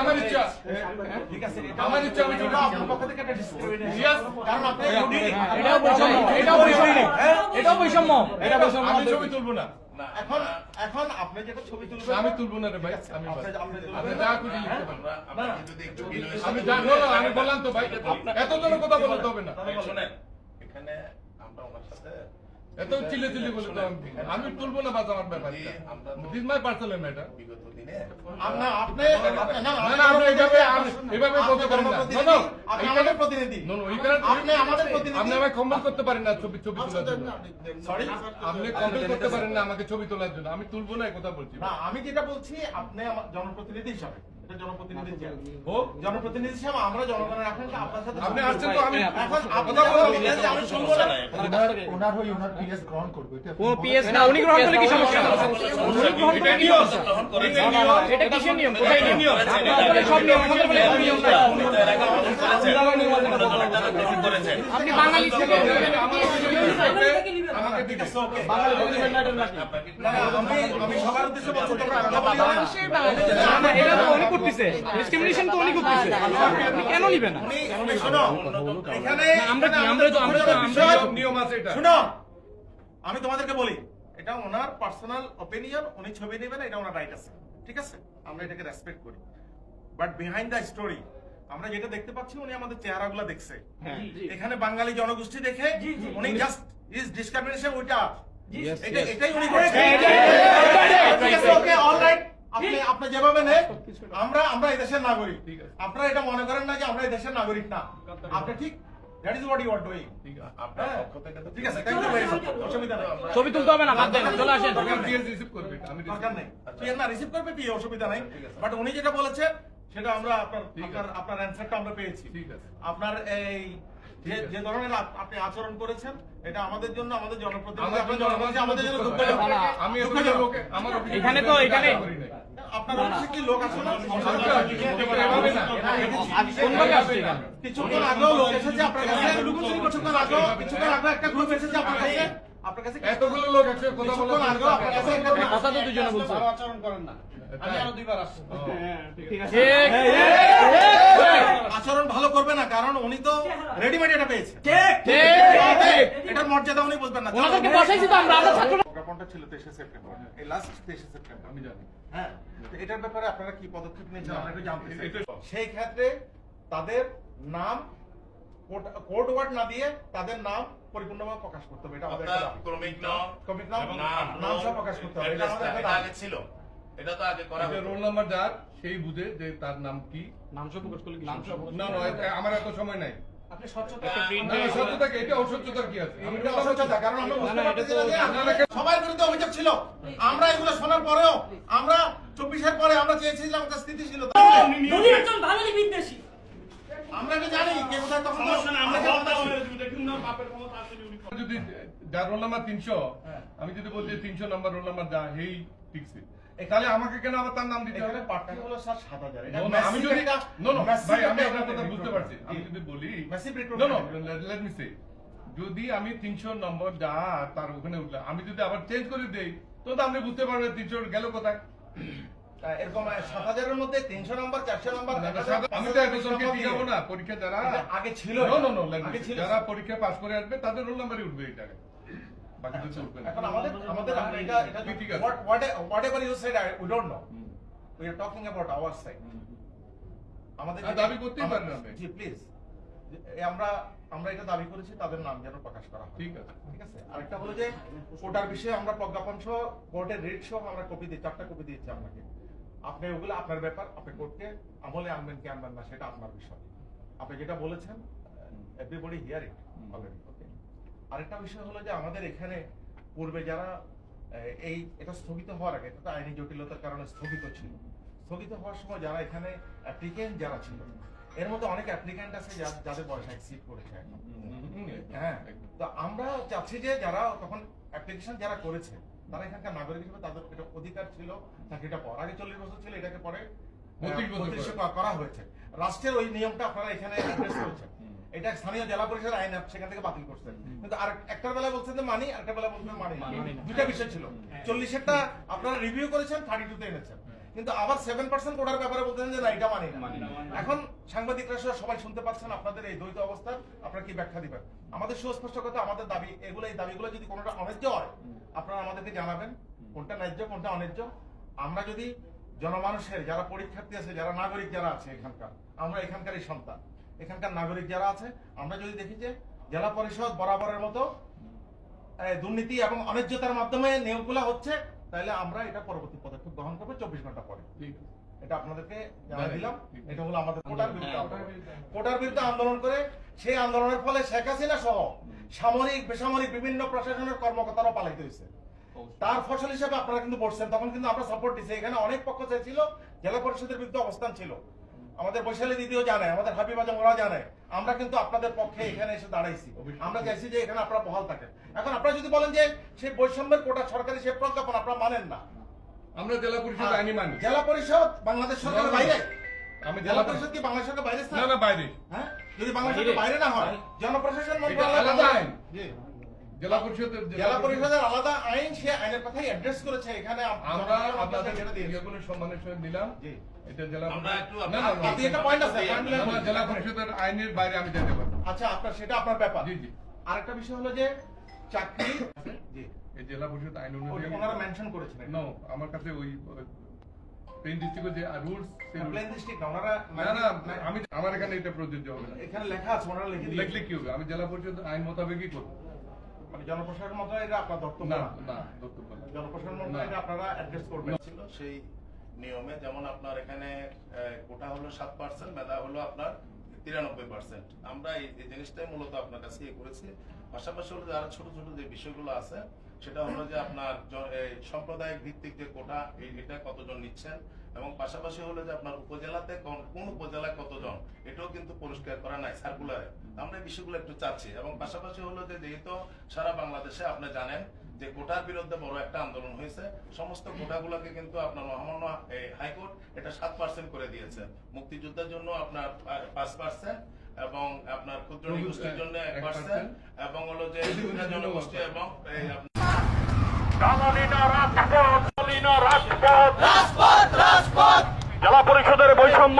আমার ইচ্ছা ঠিক আছে আমার ইচ্ছা। আমি এটাও বৈষম্য। এটা বৈষম্য ছবি তুলবো না। এখন এখন আপনি যেটা ছবি তুলবেন আমি তুলবো না রে ভাই। আমি আপনি যা খুশি আমি বললাম তো ভাই। এত জনের কথা বলতে হবে না। শোনেন, এখানে এত চিল্লে চিল্লে বলে তো আমি তুলবো না বাস আমার ব্যাপার দিস মাই পার্সোনাল ম্যাটার বিগত দিনে আপনি আপনি- না, না, না, আপনি এইভাবে আপনি বলতে পারেন না। no, আপনি আমাদের প্রতিনিধি। no, এইখানে- আপনি আমাদের প্রতিনিধি। আপনি আমাকে করতে পারেন না ছবি ছবি তোলার জন্য। সরি আপনি করতে পারেন না আমাকে ছবি তোলার জন্য। আমি তুলবো না কথা বলছি। না আমি যেটা বলছি আপনি জনপ্রতিনিধি হিসাবে। আপনি হয়ে। আপনি বাঙালি থেকে আমি সবার উদ্দেশ্যে বলছি তোমরা করতেছে। ডিসক্রিমিনেশন তো উনি করতেছে। আপনি কেন নিবেন না? উনি উনি এখানে আমরা কি আমরা তো আমরা তো আমরা নিয়ম আছে এটা। শুনো। আমি তোমাদেরকে বলি এটা ওনার পার্সোনাল অপিনিয়ন উনি ছবি নেবেন এটা ওনার রাইট আছে। ঠিক আছে? আমরা এটাকে রেসপেক্ট করি। বাট বিহাইন্ড দ্য স্টোরি আমরা যেটা দেখতে পাচ্ছি উনি আমাদের চেহারাগুলো দেখছে। এখানে বাঙালি জনগোষ্ঠী দেখে উনি জাস্ট ইজ ডিসক্রিমিনেশন ওইটা এটা এটাই উনি ঠিক আছে? ওকে অলরাইট আপনি আপনি যেভাবে নেন আমরা আমরা এই দেশের নাগরিক। আপনারা এটা মনে করেন না যে আমরা এই দেশের নাগরিক না। আপনি ঠিক that is what you are doing ঠিক আছে। আপনার পক্ষ থেকে তো ঠিক আছে থ্যাংক ইউ ভেরি মাচ অসুবিধা নেই। ছবি তুলতে হবে না বাদ দেন চলে আসেন। পিএস রিসিভ করবে আমি দরকার নেই। পিএন না রিসিভ করবে পিএ অসুবিধা নাই। বাট উনি যেটা বলেছেন সেটা আমরা আপনার আপনার আপনার অ্যানসারটা আমরা পেয়েছি। ঠিক আছে। আপনার এই যে ধরনের আপনি আচরণ করেছেন এটা আমাদের জন্য আমাদের জনপ্রতিনিধি আমাদের জন্য আমি এখানে তো এখানে আপনার অফিসে কি লোক না? এখানে? কিছুক্ষণ আগেও লোক এসেছে আপনার কাছে। কিছুক্ষণ আগেও কিছুক্ষণ আগেও একটা গ্রুপ এসেছে আপনার কাছে। আপনার কাছে এতগুলো লোক একসাথে কথা কিছুক্ষণ বলা আগেও আপনার কাছে একটা group- কথা তো দুজনে বলছে। আচরণ করেন না। আমি আরও দুইবার আসছি। ঠিক আচরণ ভালো করবে না কারণ উনি তো রেডিমেড এটা পেয়েছে। ঠিক এটার মর্যাদা উনি বুঝবেন না। ওনাদেরকে বসাইছি তো আমরা আমরা ছাত্র প্রজ্ঞাপনটা ছিল তেইশে সেপ্টেম্বর। এই লাস্ট তেইশে সেপ্টেম্বর। আমি জানি। হ্যাঁ তো এটার ব্যাপারে আপনারা কি পদক্ষেপ নিয়েছেন? আমরা একটু জানতে চাই সেই ক্ষেত্রে তাদের নাম কোড ওয়ার্ড না দিয়ে তাদের নাম পরিপূর্ণভাবে প্রকাশ করতে হবে এটা আমাদের একটা অর্থাৎ দাবি। ক্রমিক নাম ক্রমিক নাম নাম নাম সহ প্রকাশ করতে হবে এটা আমাদের। আগে ছিল এটা তো আগে করা হতো। রোল নাম্বার যার সেই বুঝে যে তার নাম কি। নাম সব প্রকাশ করলে নাম সব না না আমার এত সময় নাই। আপনি স্বচ্ছতা না না, কি এটা অসত্যতার কি আছে? এটা অসচ্ছতা, কারণ আমরা বুঝতে পারতেছি যে আপনারা সবার বিরুদ্ধে অভিযোগ ছিল। আমরা এগুলো শোনার পরেও আমরা চব্বিশের পরে আমরা চেয়েছিলাম একটা স্থিতিশীলতা। উনি একজন বাঙালি বিদ্বেষী আমরা এটা জানি কে কোথায় তখন। যদি যার রোল নাম্বার তিনশো। আমি যদি বলছি তিনশো নাম্বার রোল নাম্বার যা হেই তাহলে আমাকে কেন আবার তার নাম দিতে হবে? পার্টি হলো স্যার সাত হাজার। আমি যদি ভাই আমি আপনার কথা বুঝতে পারছি। আমি যদি বলি let me say, যদি আমি তিনশো নম্বর যা তার ওখানে উঠলাম আমি যদি আবার চেঞ্জ করে দেই তো তো আপনি বুঝতে পারবেন তিনশো গেল কোথায়। এরকম সাত হাজারের মধ্যে তিনশো নাম্বার চারশো নাম্বার আমি তো একজনকে দিয়ে যাব না পরীক্ষা যারা আগে ছিল আগে যারা পরীক্ষা পাস করে আসবে তাদের রোল নাম্বারই উঠবে এটা বাকি কিছু উঠবে না। এখন আমাদের আমাদের আমরা এটা ঠিক আছে। about our আমাদের হ্যাঁ, দাবি করতেই পারেন আপনি। জি প্লিজ আমরা আমরা এটা দাবি করেছি তাদের নাম যেন প্রকাশ করা হয়। ঠিক আছে। ঠিক আছে? আরেকটা হলো যে কোটার বিষয়ে আমরা প্রজ্ঞাপন সহ কোর্টের রেট সহ আমরা কপি দিই চারটা কপি দিয়েছি আপনাকে। আপনি ওগুলো আপনার ব্যাপার আপনি করতে আমলে আনবেন কি আনবেন না সেটা আপনার বিষয়। আপনি যেটা বলেছেন everybody hear it already okay আরেকটা বিষয় হলো যে আমাদের এখানে পূর্বে যারা এই এটা স্থগিত হওয়ার আগে এটা আইনি জটিলতার কারণে স্থগিত ছিল। স্থগিত হওয়ার সময় যারা এখানে অ্যাপ্লিকেন্ট যারা ছিল এর মধ্যে অনেক অ্যাপ্লিকেন্ট আছে যাদের বয়স এক্সিড করেছে হ্যাঁ তো আমরা চাচ্ছি যে যারা তখন অ্যাপ্লিকেশন যারা করেছে তারা এখানকার নাগরিক হিসেবে তাদের এটা অধিকার ছিল চাকরিটা পর আগে চল্লিশ বছর ছিল এটাকে পরে বত্রিশ বছর 32 করে। হয়েছে। রাষ্ট্রের ওই নিয়মটা আপনারা এখানে অ্যাড্রেস করেছেন। এটা স্থানীয় জেলা পরিষদের আইন সেখান থেকে বাতিল করছেন। কিন্তু আর একটা বেলা বলছেন যে মানি আরেকটা বেলা বলছেন মানি দুটা বিষয় ছিল। চল্লিশেরটা আপনারা রিভিউ করেছেন থার্টি টু তে এনেছেন। কিন্তু আবার সেভেন পার্সেন্ট কোটার ব্যাপারে বলতেন যে না এটা মানি না। এখন সাংবাদিকরা সবাই শুনতে পাচ্ছেন আপনাদের এই দ্বৈত অবস্থা আপনারা কি ব্যাখ্যা দিবেন? আমাদের সুস্পষ্ট কথা আমাদের দাবি এগুলো এই দাবিগুলো যদি কোনোটা অন্যায্য হয় আপনারা আমাদেরকে জানাবেন কোনটা ন্যায্য কোনটা অন্যায্য। আমরা যদি জনমানুষের যারা পরীক্ষার্থী আছে যারা নাগরিক যারা আছে এখানকার আমরা এখানকারই সন্তান এখানকার নাগরিক যারা আছে আমরা যদি দেখি যে জেলা পরিষদ বরাবরের মতো দুর্নীতি এবং অন্যায্যতার মাধ্যমে নিয়োগগুলো হচ্ছে তাহলে আমরা এটা পরবর্তী পদক্ষেপ গ্রহণ করব চব্বিশ ঘণ্টা পরে। এটা আপনাদেরকে হ্যাঁ, দিলাম। এটা হলো আমাদের কোটার বিরুদ্ধে হ্যাঁ, কোটার বিরুদ্ধে আন্দোলন। করে সেই আন্দোলনের ফলে শেখ হাসিনা সহ সামরিক বেসামরিক বিভিন্ন প্রশাসনের কর্মকর্তারা পালাইতে হয়েছে তার ফসল হিসেবে আপনারা কিন্তু বসছেন তখন কিন্তু আমরা সাপোর্ট দিচ্ছি এখানে অনেক পক্ষ চাইছিল জেলা পরিষদের বিরুদ্ধে অবস্থান ছিল। আমাদের বৈশালী দিদিও জানে আমাদের হাবিব আজম ওরা জানে। আমরা কিন্তু আপনাদের পক্ষে এখানে এসে দাঁড়াইছি। আমরা চাইছি যে এখানে আপনারা বহাল থাকেন। এখন আপনারা যদি বলেন যে সেই বৈষম্যের কোটা সরকারি সে প্রজ্ঞাপন আপনারা মানেন না। আমরা জেলা পরিষদ আইনি মানি জেলা পরিষদ বাংলাদেশ সরকারের বাইরে? আমি জেলা পরিষদ। কি বাংলাদেশ সরকারের বাইরে না না বাইরে। হ্যাঁ? যদি বাংলাদেশ বাইরে। না হয় জনপ্রশাসন মন্ত্রণালয় আলাদা আইন। জেলা পরিষদের জেলা পরিষদের আলাদা আইন সে আইনের কথাই অ্যাড্রেস করেছে। এখানে আমরা আপনাদের যেটা। ইয়েগুলো সম্মানের নিলাম জি। এটা জেলা আমরা একটু আপনি একটা পয়েন্ট আছে জেলা পরিষদের আইনের বাইরে আমি যেতে পারব। আচ্ছা আপনার সেটা আপনার ব্যাপার। জি জি। আরেকটা বিষয় হলো যে চাকরি জি। এই জেলা পরিষদ আইন অনুযায়ী ওনারা মেনশন করেছেন নো আমার কাছে ওই পেন ডিস্ট্রিক্টের যে রুলস প্লেন ডিস্ট্রিক্ট ওনারা না না আমি আমার এখানে এটা প্রযোজ্য হবে না। এখানে লেখা আছে ওনারা লিখে লিখলে কি হবে? আমি জেলা পরিষদ আইন মোতাবেকই করব। মানে জনপ্রশাসন মন্ত্রণালয় এটা আপনার দপ্তর না না। না বক্তব্য না। জনপ্রশাসন মন্ত্রণালয় এটা আপনারা অ্যাড্রেস করবেন। ছিল সেই নিয়মে যেমন আপনার এখানে কোটা হলো সাত পার্সেন্ট মেধা হলো আপনার তিরানব্বই পার্সেন্ট আমরা এই জিনিসটাই মূলত আপনার কাছে ইয়ে করেছি। পাশাপাশি হলো ছোট ছোট যে বিষয়গুলো আছে সেটা হলো যে আপনার সাম্প্রদায়িক ভিত্তিক যে কোটা এটা কতজন নিচ্ছেন এবং পাশাপাশি হলো যে আপনার উপজেলাতে কোন- কোন উপজেলায় কতজন এটাও কিন্তু পরিষ্কার করা নাই সার্কুলারে আমরা এই বিষয়গুলো একটু চাচ্ছি। এবং পাশাপাশি হলো যে যেহেতু সারা বাংলাদেশে আপনি জানেন যে কোটার বিরুদ্ধে বড় একটা আন্দোলন হয়েছে সমস্ত কোটাগুলোকে কিন্তু আপনার মহামান্য হাইকোর্ট এটা সাত পার্সেন্ট করে দিয়েছে। মুক্তিযুদ্ধের জন্য আপনার পাঁচ পার্সেন্ট এবং আপনার ক্ষুদ্র নিগোষ্ঠীর জন্য এক পার্সেন্ট এবং হলো যে বিভিন্ন জনগোষ্ঠী এবং এই আপনার জেলা পরিষদের বৈষম্য।